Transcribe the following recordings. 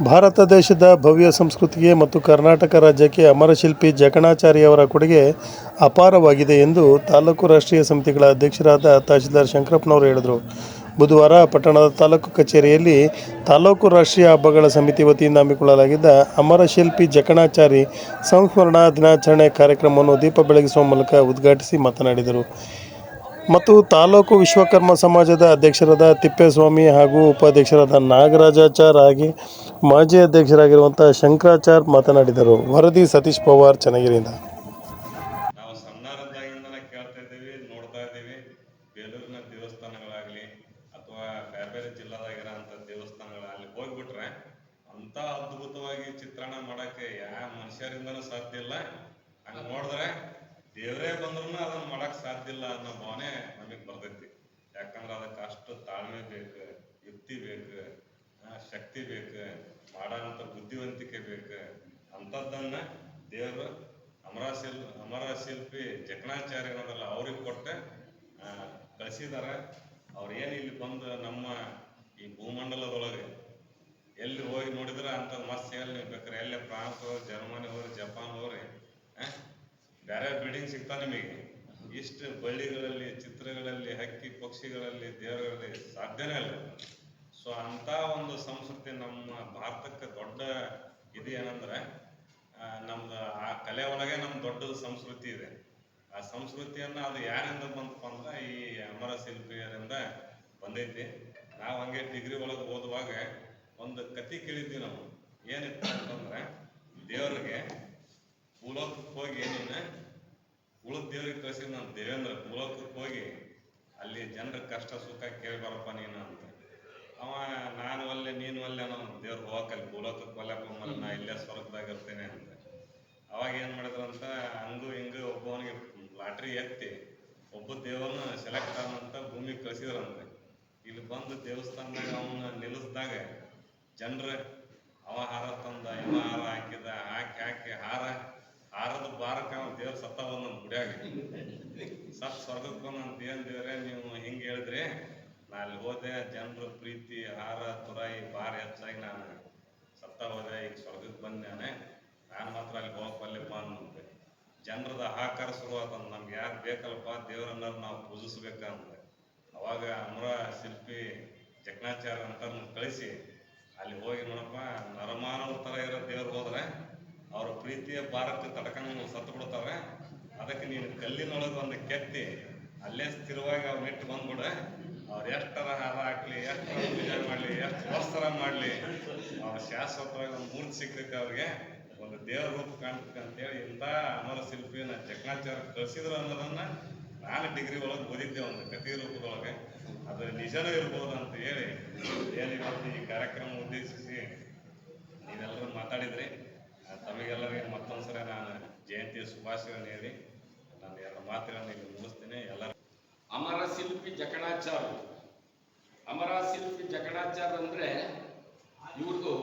ಭಾರತ ದೇಶದ ಭವ್ಯ ಸಂಸ್ಕೃತಿಗೆ ಮತ್ತು ಕರ್ನಾಟಕ ರಾಜ್ಯಕ್ಕೆ ಅಮರಶಿಲ್ಪಿ ಜಕಣಾಚಾರ್ಯವರ ಕೊಡುಗೆ ಅಪಾರವಾಗಿದೆ ಎಂದು ತಾಲೂಕು ರಾಷ್ಟ್ರೀಯ ಸಮಿತಿಗಳ ಅಧ್ಯಕ್ಷರಾದ ತಹಶೀಲ್ದಾರ್ ಶಂಕರಪ್ಪನವರು ಹೇಳಿದರು. ಬುಧವಾರ ಪಟ್ಟಣದ ತಾಲೂಕು ಕಚೇರಿಯಲ್ಲಿ ತಾಲೂಕು ರಾಷ್ಟ್ರೀಯ ಹಬ್ಬಗಳ ಸಮಿತಿ ವತಿಯಿಂದ ಹಮ್ಮಿಕೊಳ್ಳಲಾಗಿದ್ದ ಅಮರಶಿಲ್ಪಿ ಜಕಣಾಚಾರಿ ಸಂಸ್ಮರಣಾ ದಿನಾಚರಣೆ ಕಾರ್ಯಕ್ರಮವನ್ನು ದೀಪ ಬೆಳಗಿಸುವ ಮೂಲಕ ಉದ್ಘಾಟಿಸಿ ಮಾತನಾಡಿದರು. ಮತ್ತು ತಾಲೂಕು ವಿಶ್ವಕರ್ಮ ಸಮಾಜದ ಅಧ್ಯಕ್ಷರಾದ ತಿಪ್ಪೇಸ್ವಾಮಿ ಹಾಗೂ ಉಪಾಧ್ಯಕ್ಷರಾದ ನಾಗರಾಜಾಚಾರ್ ಹಾಗೆ ಮಾಜಿ ಅಧ್ಯಕ್ಷರಾಗಿರುವಂಥ ಶಂಕರಾಚಾರ್ ಮಾತನಾಡಿದರು. ವರದಿ ಸತೀಶ್ ಪವಾರ್, ಚನ್ನಗಿರಿಯಿಂದ. ನಾವು ನೋಡ್ತಾ ಅಥವಾ ಬೇರೆ ಬೇರೆ ಅದ್ಭುತವಾಗಿ ಚಿತ್ರಣ ಮಾಡೋಕ್ಕೆ ಯಾವ ಮನುಷ್ಯರಿಂದನೂ ಸಾಧ್ಯ ಇಲ್ಲ. ಹಂಗೆ ನೋಡಿದ್ರೆ ದೇವರೇ ಬಂದ್ರೂ ಅದನ್ನ ಮಾಡಕ್ ಸಾಧ್ಯ ಇಲ್ಲ ಅನ್ನೋ ಭಾವನೆ ನಮಗೆ ಬರ್ತೈತಿ. ಯಾಕಂದ್ರೆ ಅದಕ್ಕೆ ಅಷ್ಟು ತಾಳ್ಮೆ ಬೇಕು, ಯುಕ್ತಿ ಬೇಕು ಶಕ್ತಿ ಬೇಕು, ಮಾಡಂತ ಬುದ್ಧಿವಂತಿಕೆ ಬೇಕು. ಅಂಥದ್ದನ್ನ ದೇವರು ಅಮರ ಶಿಲ್ ಅಮರ ಶಿಲ್ಪಿ ಜಕಣಾಚಾರ್ಯ ಅನ್ನೋದಲ್ಲ ಅವ್ರಿಗೆ ಕೊಟ್ಟೆ ಕಳಿಸಿದ್ದಾರೆ ಅವ್ರು ಏನು ಇಲ್ಲಿ ಬಂದು ನಮ್ಮ ಈ ಭೂಮಂಡಲದೊಳಗೆ ಎಲ್ಲಿ ಹೋಗಿ ನೋಡಿದ್ರೆ ಅಂತ ಮಸ್ತ್ ಎಲ್ಲಿ ಬೇಕಾರೆ. ಎಲ್ಲೇ ಫ್ರಾನ್ಸ್ ಹೋಗಿ ಜರ್ಮನಿ ಹೋಗ್ರಿ ಜಪಾನ್ ಹೋಗ್ರಿ? ಬೇರೆ ಬಿಲ್ಡಿಂಗ್ ಸಿಗ್ತಾ ನಿಮಗೆ? ಇಷ್ಟು ಬಳ್ಳಿಗಳಲ್ಲಿ, ಚಿತ್ರಗಳಲ್ಲಿ, ಹಕ್ಕಿ ಪಕ್ಷಿಗಳಲ್ಲಿ, ದೇವರಲ್ಲಿ ಸಾಧ್ಯನೇ ಇಲ್ಲ. ಸೊ ಅಂತ ಒಂದು ಸಂಸ್ಕೃತಿ ನಮ್ಮ ಭಾರತಕ್ಕೆ ದೊಡ್ಡ ಇದು ಏನಂದ್ರೆ ನಮ್ದು ಆ ಕಲೆ ಒಳಗೆ ನಮ್ಮ ದೊಡ್ಡ ಸಂಸ್ಕೃತಿ ಇದೆ. ಆ ಸಂಸ್ಕೃತಿಯನ್ನ ಅದು ಯಾರಿಂದ ಬಂತಪ್ಪ ಅಂದ್ರೆ, ಈ ಅಮರ ಶಿಲ್ಪಿಯರಿಂದ ಬಂದೈತಿ. ನಾವು ಹಂಗೆ ಡಿಗ್ರಿ ಒಳಗೆ ಓದುವಾಗ ಒಂದು ಕತಿ ಕೇಳಿದ್ವಿ ನಾವು. ಏನಿತ್ತು ಅಂತಂದ್ರೆ, ದೇವ್ರಿಗೆ ಪೂಲೋಕಕ್ಕೆ ಹೋಗಿ ಕಳಿಸಿ ನಾನು ದೇವೇಂದ್ರ ಭೂಲೋಕಕ್ಕೆ ಹೋಗಿ ಅಲ್ಲಿ ಜನರ ಕಷ್ಟ ಸುಖ ಕೇಳಬಾರಪ್ಪ ಬರಪ್ಪ ನೀನು ಅಂತ. ಅವ ನಾನು ಅಲ್ಲೇ ನೀನು ಅಲ್ಲೇ ನಾನು ದೇವ್ರು ಹೋಗಕ್ಕಲ್ಲಿ ಭೂಲೋಕಕ್ಕೆ ಒಲ್ಲಪ್ಪ ಮಲ್ಲ ನಾ ಇಲ್ಲೇ ಸ್ವರ್ಗದಾಗ ಇರ್ತೇನೆ ಅಂತ. ಅವಾಗ ಏನು ಅಂತ ಹಂಗು ಹಿಂಗು ಒಬ್ಬವನಿಗೆ ಲಾಟ್ರಿ ಎತ್ತಿ ಒಬ್ಬ ದೇವರನ್ನ ಸೆಲೆಕ್ಟ್ ಆದಂತ ಭೂಮಿಗೆ ಕಳಿಸಿದ್ರಂತೆ ಇಲ್ಲಿ ಬಂದು ದೇವಸ್ಥಾನದಾಗ ಅವನ್ನ ನಿಲ್ಲಿಸಿದಾಗ ಜನರ ಅವ ಹಾರ ತಂದ ಇವ ಹಾರ ಹಾಕಿದ ಹಾಕಿ ಹಾಕಿ ಹಾರ ಹಾರದ ಬಾರಕ ದೇವ್ರ ಸತ್ತ ಬಂದ ಗುಡಿಯಾಗ. ಸತ್ ಸ್ವರ್ಗಕ್ಕೆ ನಾನು ದೇವ್ ದೇವ್ರೆ, ನೀವು ಹಿಂಗೆ ಹೇಳಿದ್ರಿ ನಾ ಅಲ್ಲಿ ಹೋದೆ, ಜನರ ಪ್ರೀತಿ ಹಾರ ತುರಾಯಿ, ಭಾರ ಹೆಚ್ಚಾಗಿ ನಾನು ಸತ್ತ ಹೋದೆ, ಈಗ ಸ್ವರ್ಗಕ್ಕೆ ಬಂದೇನೆ ನಾನು. ಮಾತ್ರ ಅಲ್ಲಿ ಹೋಗಪ್ಪಲ್ಲಪ್ಪ ಅನ್ನಂತೆ ಜನರದ ಹಾಕಾರ ಶುರುವಾತ ನಮ್ಗೆ ಯಾರು ಬೇಕಲ್ಲಪ್ಪ ದೇವರನ್ನ ನಾವು ಪೂಜಿಸ್ಬೇಕಂದ್ರೆ ಅವಾಗ ಅಮರ ಶಿಲ್ಪಿ ಜಕ್ನಾಚಾರ ಅಂತ ಕಳಿಸಿ, ಅಲ್ಲಿ ಹೋಗಿ ನೋಡಪ್ಪ ನರಮಾನವ ಥರ ಇರೋ ದೇವ್ರಿಗೆ ಹೋದ್ರೆ ಅವ್ರ ಪ್ರೀತಿಯ ಭಾರಕ್ಕೆ ತಡ್ಕೊಂಡು ಸತ್ತು ಬಿಡ್ತಾವೆ. ಅದಕ್ಕೆ ನೀನು ಕಲ್ಲಿನೊಳಗೆ ಒಂದು ಕೆತ್ತಿ, ಅಲ್ಲೇ ಸ್ಥಿರವಾಗಿ ಅವ್ನ ನೆಟ್ಟು ಬಂದ್ಬಿಡ. ಅವ್ರು ಎಷ್ಟರ ಹಾರ ಹಾಕ್ಲಿ ಎಷ್ಟರ ಪೂಜೆ ಮಾಡಲಿ, ಎಷ್ಟು ವಸ್ತ್ರ ಮಾಡಲಿ, ಅವ್ರ ಶಾಶ್ವತವಾಗಿ ಒಂದು ಮೂರ್ತಿ ಸಿಗ್ತೈತೆ ಅವ್ರಿಗೆ. ಒಂದು ದೇವ್ರ ರೂಪ ಕಾಣ್ತೈತೆ ಅಂತೇಳಿ ಇಂಥ ಅಮರ ಶಿಲ್ಪಿನ ಚಕ್ನಾಚಾರ ಕಳಿಸಿದ್ರು ಅನ್ನೋದನ್ನ ನಾನು ಡಿಗ್ರಿ ಒಳಗೆ ಓದಿದ್ದೆ ಒಂದು ಕಥೆ ರೂಪದೊಳಗೆ. ಅದು ನಿಜನೂ ಇರ್ಬೋದು ಅಂತ ಹೇಳಿ ಏನು ಈ ಕಾರ್ಯಕ್ರಮ ಉದ್ದೇಶಿಸಿ ನೀವೆಲ್ಲರೂ ಮಾತಾಡಿದ್ರಿ. ತಮಗೆಲ್ಲರಿಗೆ ಸರಿ ನಾನು ಜಯಂತಿ ಶುಭಾಶಯಗಳನ್ನು ಹೇಳಿ, ನಾನು ಎರಡು ಮಾತುಗಳನ್ನು ಇಲ್ಲಿ ಮುಗಿಸ್ತೇನೆ. ಎಲ್ಲರೂ ಅಮರ ಶಿಲ್ಪಿ ಜಕಣಾಚಾರ್ಯ. ಅಮರ ಶಿಲ್ಪಿ ಜಕಣಾಚಾರ್ಯ ಅಂದ್ರೆ ಇವ್ರದ್ದು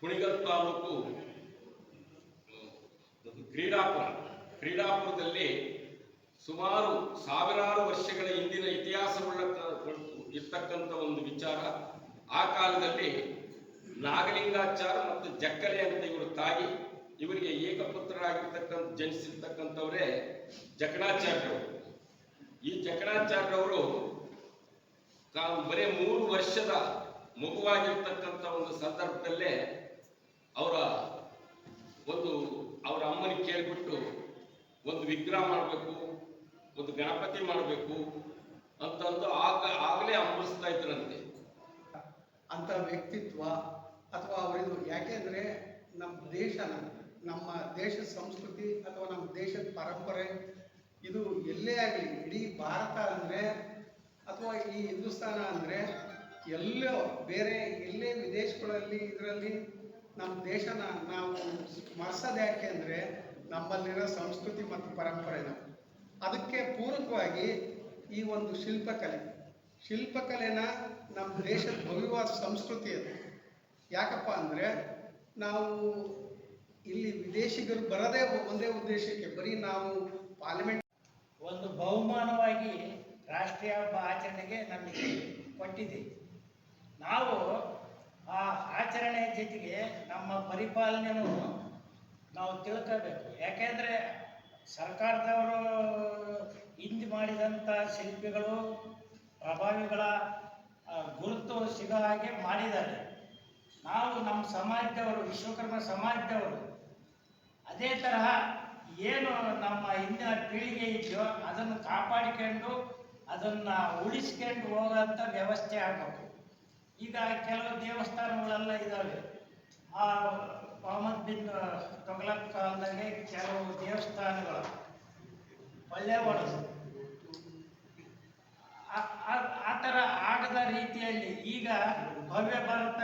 ಕುಣಿಗಲ್ ತಾಲೂಕು ಕ್ರೀಡಾಪುರ. ಕ್ರೀಡಾಪುರದಲ್ಲಿ ಸುಮಾರು ಸಾವಿರಾರು ವರ್ಷಗಳ ಹಿಂದಿನ ಇತಿಹಾಸವುಳ್ಳ ಇರ್ತಕ್ಕಂಥ ಒಂದು ವಿಚಾರ. ಆ ಕಾಲದಲ್ಲಿ ನಾಗಲಿಂಗಾಚಾರ ಮತ್ತು ಜಕ್ಕಲೆ ಅಂತ ಇವರು ತಾಯಿ ಇವರಿಗೆ ಏಕಪುತ್ರರಾಗಿರ್ತಕ್ಕಂಥ ಜನಿಸಿರ್ತಕ್ಕಂಥವರೇ ಜಕಣಾಚಾರ್ಯರು. ಈ ಜಕಣಾಚಾರ್ಯವರು ತಾವು ಬರೀ ಮೂರು ವರ್ಷದ ಮಗುವಾಗಿರ್ತಕ್ಕಂಥ ಒಂದು ಸಂದರ್ಭದಲ್ಲೇ ಅವರ ಒಂದು ಅವರ ಅಮ್ಮನಿಗೆ ಕೇಳಿಬಿಟ್ಟು ಒಂದು ವಿಗ್ರಹ ಮಾಡಬೇಕು, ಒಂದು ಗಣಪತಿ ಮಾಡಬೇಕು ಅಂತಂದು ಆಗ ಆಗಲೇ ಹಂಬಲಿಸ್ತಾ ಇದ್ರಂತೆ. ಅಂತ ವ್ಯಕ್ತಿತ್ವ ಅಥವಾ ಅವರಿದು ಯಾಕೆಂದರೆ ನಮ್ಮ ದೇಶನ ನಮ್ಮ ದೇಶದ ಸಂಸ್ಕೃತಿ ಅಥವಾ ನಮ್ಮ ದೇಶದ ಪರಂಪರೆ ಇದು ಎಲ್ಲೇ ಆಗಲಿ, ಇಡೀ ಭಾರತ ಅಂದರೆ ಅಥವಾ ಈ ಹಿಂದೂಸ್ತಾನ ಅಂದರೆ ಎಲ್ಲೋ ಬೇರೆ ಎಲ್ಲೇ ವಿದೇಶಗಳಲ್ಲಿ ಇದರಲ್ಲಿ ನಮ್ಮ ದೇಶನ ನಾವು ಸ್ಮರಿಸೋದು ಯಾಕೆ ಅಂದರೆ ನಮ್ಮಲ್ಲಿರೋ ಸಂಸ್ಕೃತಿ ಮತ್ತು ಪರಂಪರೆನ. ಅದಕ್ಕೆ ಪೂರಕವಾಗಿ ಈ ಒಂದು ಶಿಲ್ಪಕಲೆ. ಶಿಲ್ಪಕಲೆನ ನಮ್ಮ ದೇಶದ ಭವ್ಯವಾದ ಸಂಸ್ಕೃತಿ ಅದು. ಯಾಕಪ್ಪ ಅಂದರೆ ನಾವು ಇಲ್ಲಿ ವಿದೇಶಿಗರು ಬರದೇ ಒಂದೇ ಉದ್ದೇಶಕ್ಕೆ ಬರೀ ನಾವು ಪಾರ್ಲಿಮೆಂಟ್ ಒಂದು ಬಹುಮಾನವಾಗಿ ರಾಷ್ಟ್ರೀಯ ಹಬ್ಬ ಆಚರಣೆಗೆ ನಮಗೆ ಕೊಟ್ಟಿದೆ. ನಾವು ಆ ಆಚರಣೆ ಜೊತೆಗೆ ನಮ್ಮ ಪರಿಪಾಲನೆನೂ ನಾವು ತಿಳ್ಕೋಬೇಕು ಯಾಕೆಂದರೆ ಸರ್ಕಾರದವರು ಹಿಂದೆ ಮಾಡಿದಂಥ ಶಿಲ್ಪಿಗಳು, ಪ್ರಭಾವಿಗಳ ಗುರುತು ಸಿಗೋ ಹಾಗೆ ಮಾಡಿದ್ದಾರೆ. ನಾವು ನಮ್ಮ ಸಮಾಜದವರು, ವಿಶ್ವಕರ್ಮ ಸಮಾಜದವರು, ಅದೇ ತರಹ ಏನು ನಮ್ಮ ಹಿಂದಿನ ಪೀಳಿಗೆ ಇದೆಯೋ ಅದನ್ನು ಕಾಪಾಡಿಕೊಂಡು, ಅದನ್ನು ಉಳಿಸ್ಕೊಂಡು ಹೋಗೋಂಥ ವ್ಯವಸ್ಥೆ ಆಗಬೇಕು. ಈಗ ಕೆಲವು ದೇವಸ್ಥಾನಗಳೆಲ್ಲ ಇದ್ದಾವೆ ಆ ಮೊಹಮ್ಮದ್ ಬಿನ್ ತೊಗಲಕ್ ಕಾಲದಾಗೆ ಕೆಲವು ದೇವಸ್ಥಾನಗಳು ಒಳ್ಳೆ ಆ- ಆ ಥರ ಆಗದ ರೀತಿಯಲ್ಲಿ ಈಗ ಭವ್ಯ ಭಾರತ